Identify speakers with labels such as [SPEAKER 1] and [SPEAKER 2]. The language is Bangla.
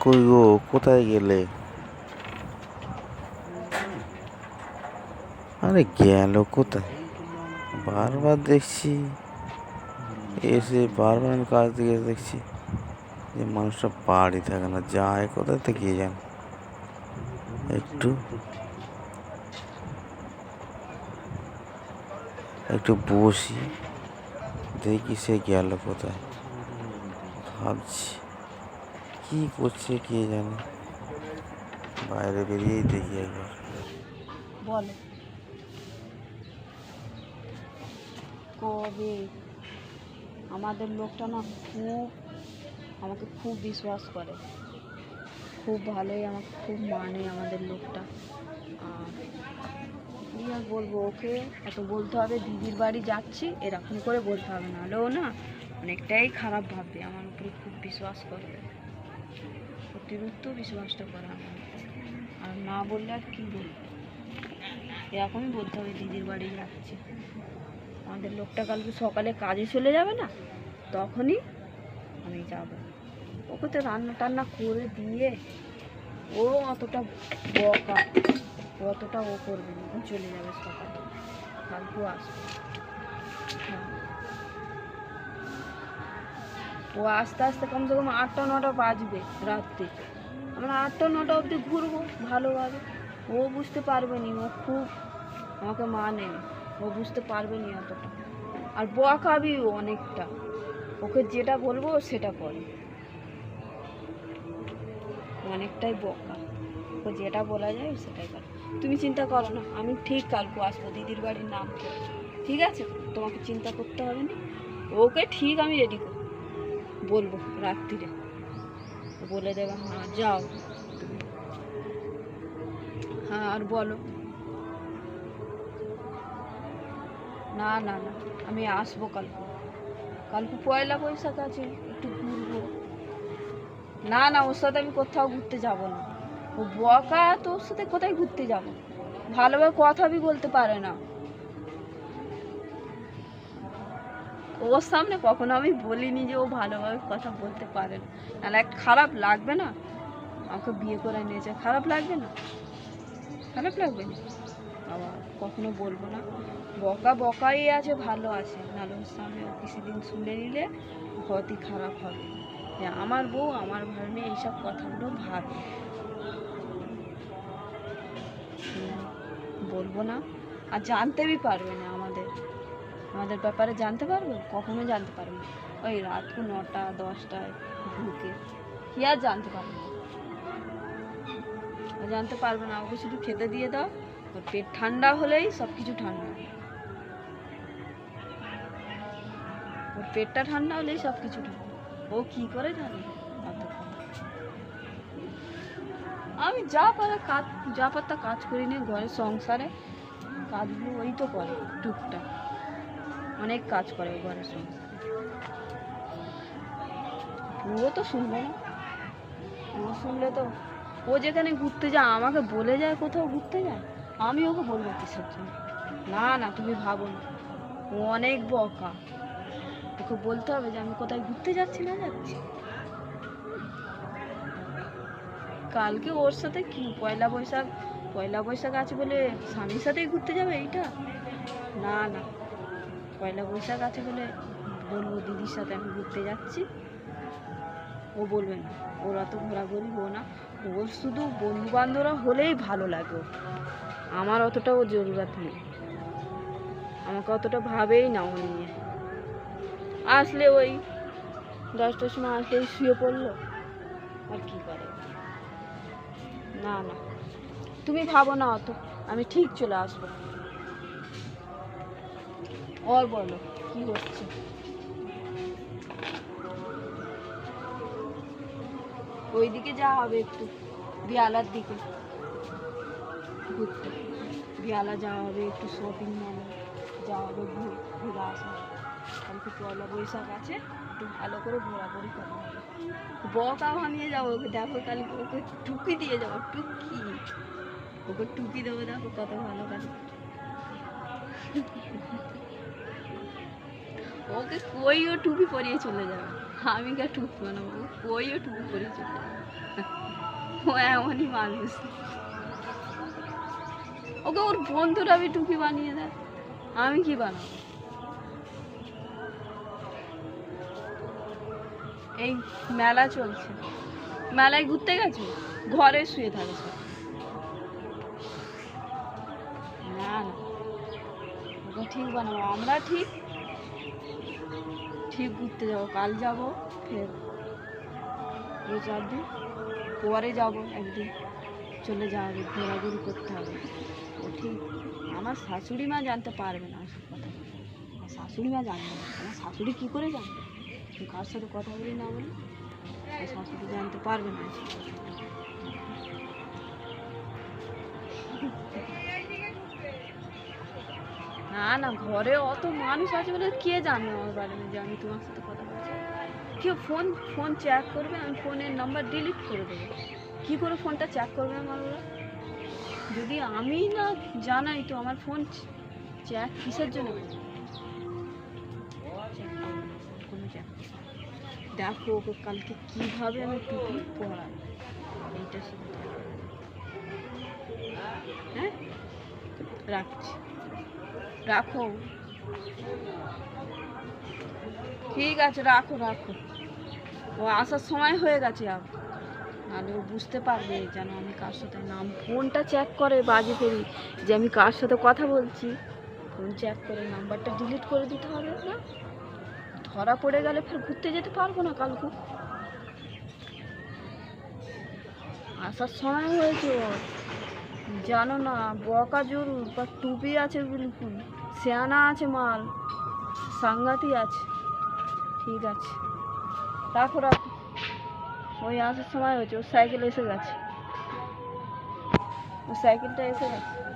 [SPEAKER 1] কই গো, কোথায় গেলে? আরে গেল কোথায়? বারবার দেখছি। এসে বারবার আমি কাজ থেকে দেখছি যে মানুষটা বাড়ি থাকে না, যায় কোথায় থেকে জানে একটু। একটু বসি, দেখি সে গেল কোথায়। ভাবছি। কি করছে কে জানে? বাইরে বেরিয়েই দেখি একবার।
[SPEAKER 2] বলো। কবে? আমাদের লোকটা না খুব, আমাকে খুব বিশ্বাস করে। খুব ভালোই, আমাকে খুব মানে আমাদের লোকটা। আর আর বলব, ওকে এত বলতে হবে, দিদির বাড়ি যাচ্ছি, এরকম করে বলতে হবে। নাহলেও না অনেকটাই খারাপ ভাববে, আমার উপরে খুব বিশ্বাস করে অতিরিক্ত বিশ্বাসটা করে আমার আর না বললে আর কী বলব? এরকমই বলতে হবে, দিদির বাড়ি যাচ্ছে। আমাদের লোকটা কালকে সকালে কাজে চলে যাবে না? তখনই আমি যাব। ওকে তো রান্না টান্না করে দিয়ে ও অতটা বকা, অতটা ও করবে না। চলে যাবে সকালে। কালকেও আসবে। হ্যাঁ। ও আস্তে আস্তে কমসে কম আটটা নটা বাজবে রাত্রে। আমরা আটটা নটা অবধি ঘুরবো, ভালোভাবে। ও বুঝতে পারবে নি, ও খুব আমাকে মানে। নি ও বুঝতে পারবে নি অতটা আর বকাবি ও অনেকটা। ওকে যেটা বলব সেটা করে। অনেকটাই বকা। ওকে যেটা বলা যায় সেটাই করে। তুমি চিন্তা করো না, আমি ঠিক কালকে আসব, দিদির বাড়ির নাম। ঠিক আছে? তোমাকে চিন্তা করতে হবে না। ওকে ঠিক আমি রেডি করব বলব রাত্রিরে। বলে দেবে হ্যাঁ যাও। তুমি হ্যাঁ আর বলো। না না না, আমি আসব কালকে। কালকে পয়লা বৈশাখ আছে, একটু ঘুরবো। না না, ওর সাথে আমি কোথাও ঘুরতে যাব না। ও বকা তো ওর সাথে কোথায় ঘুরতে যাব? ভালোভাবে কথা বলতে পারে না। ওর সামনে কখনো আমি বলিনি যে ও ভালোভাবে কথা বলতে পারে না। নাহলে একটা খারাপ লাগবে না? আমাকে বিয়ে করে নিয়েছে। খারাপ লাগবে না? খারাপ লাগবে না? আবার কখনো বলব না। বকা বকাই আছে, ভালো আছে। নাহলে ওর সামনে কিছুদিন শুনে নিলে ক্ষতি খারাপ হবে। যে আমার বউ, আমার ঘর নিয়ে এইসব কথাগুলো ভাবে। বলব না। আর জানতেই পারবে না আমাদের আমাদের ব্যাপারে জানতে পারবে? কখনো জানতে পারবে না। ওই রাত নটা, দশটায় ঢুকে। কি আর জানতে পারবে? না ও জানতে পারবে না। ওকে শুধু খেতে দিয়ে দাও। ওর পেট ঠান্ডা হলেই সব কিছু ঠান্ডা। ওর পেটটা ঠান্ডা হলেই সব কিছু ঠান্ডা। ও কি করে অতক্ষণ? আমি যা পারে কাজ যা পারতা কাজ করি নি ঘরের সংসারে। কাজগুলো ওই তো করে, টুকটাক। অনেক কাজ করে ঘরের সংসারে ও তো শুনবে না। ও শুনলে তো, ও যেখানে ঘুরতে যায়, আমাকে বলে যায় কোথাও ঘুরতে যায়? আমি ওকে বলব কিসের জন্য? না না, তুমি ভাবো না। ও অনেক বকা। ওকে বলতে হবে যে আমি কোথায় ঘুরতে যাচ্ছি, না যাচ্ছি। কালকে ওর সাথে কি, পয়লা বৈশাখ পয়লা বৈশাখ আছে বলে স্বামীর সাথেই ঘুরতে যাবে এইটা? না না। পয়লা বৈশাখ আছে বলে বলব দিদির সাথে আমি ঘুরতে যাচ্ছি। ও বলবে না। ওর অত ঘোরাঘুরি হো না। ওর শুধু বন্ধু বান্ধবরা হলেই ভালো লাগে। আমার অতটা ও জরুরত নেই। আমাকে অতটা ভাবেই না ও নিয়ে। আসলে ওই দশটার সময় আসলেই শুয়ে পড়ল। আর কি করে? না না। তুমি ভাবো না অত। আমি ঠিক চলে আসব। ওর বলো, কি হচ্ছে? ওইদিকে যা হবে একটু, বিয়ালার দিকে। ঘুরতে। বিয়ালা যাওয়া হবে একটু শপিং মলে যাওয়া হবে ঘুরে আসা। কালকে পয়লা বৈশাখ আছে, একটু ভালো করে ঘোরাঘুরি করা হবে। বকা বানিয়ে যাব ওকে, দেখো কালকে ওকে টুকি দিয়ে যাব টুকি ওকে টুকি দেবো, দেখো কত ভালো কাজ। ওকে কই ও টুপি পরিয়ে চলে যাবে? আমি কে টুপি বানাবো? কই ও টুপি পরিয়ে চলে যাবে? ও এমনই মানুষ। ওকে ওর বন্ধুরা আমি টুপি বানিয়ে দেয়। আমি কি বানাবো? এই মেলা চলছে। মেলায় ঘুরতে গেছে? ঘরে শুয়ে থাকে সব না। ঠিক বানাবো। আমরা ঠিক ঠিক ঘুরতে যাব, কাল যাব, ফের দু চার দিন। পরে যাব একদিন। চলে যাবে ঘোরাঘুরি করতে হবে। ও ঠিক। আমার শাশুড়ি মা জানতে পারবে না আসল কথা। আমার শাশুড়ি মা জানবে না। আমার শাশুড়ি কী করে জানবে? কার সাথে কথা বলি না বলি? শাশুড়ি জানতে পারবে না না না, ঘরে অত মানুষ আছে বলে কে জানবে আমার বাড়ি যে আমি তোমার সাথে কথা বলছি? কেউ ফোন ফোন চেক করবে, আমি ফোনের নাম্বার ডিলিট করে দেবো। কী করে ফোনটা চেক করবে আমার ওরা যদি আমি না জানাই তো আমার ফোন চেক কিসের জন্য। দেখো ওকে কালকে কীভাবে আমি টুপি পড়াই। এইটা শিখতে হ্যাঁ? রাখছি। রাখো। ঠিক আছে, রাখো রাখো। ও আসার সময় হয়ে গেছে আর। নাহলে ও বুঝতে পারবে যেন আমি কার সাথে নাম, ফোনটা চেক করে বাজে করি যে আমি কার সাথে কথা বলছি। ফোন চেক করে নাম্বারটা ডিলিট করে দিতে হবে না। ধরা পড়ে গেলে ফের ঘুরতে যেতে পারব না কালকে। আসার সময় হয়েছে ওর। জানো না বকা জরুর বা টুপি আছে বিলকুল। সেয়ানা আছে মাল, সাংঘাতি আছে। ঠিক আছে। রাখো রাখো। ওই আসার সময় হয়েছে ওর সাইকেল এসে গেছে। ওর সাইকেলটা এসে গেছে।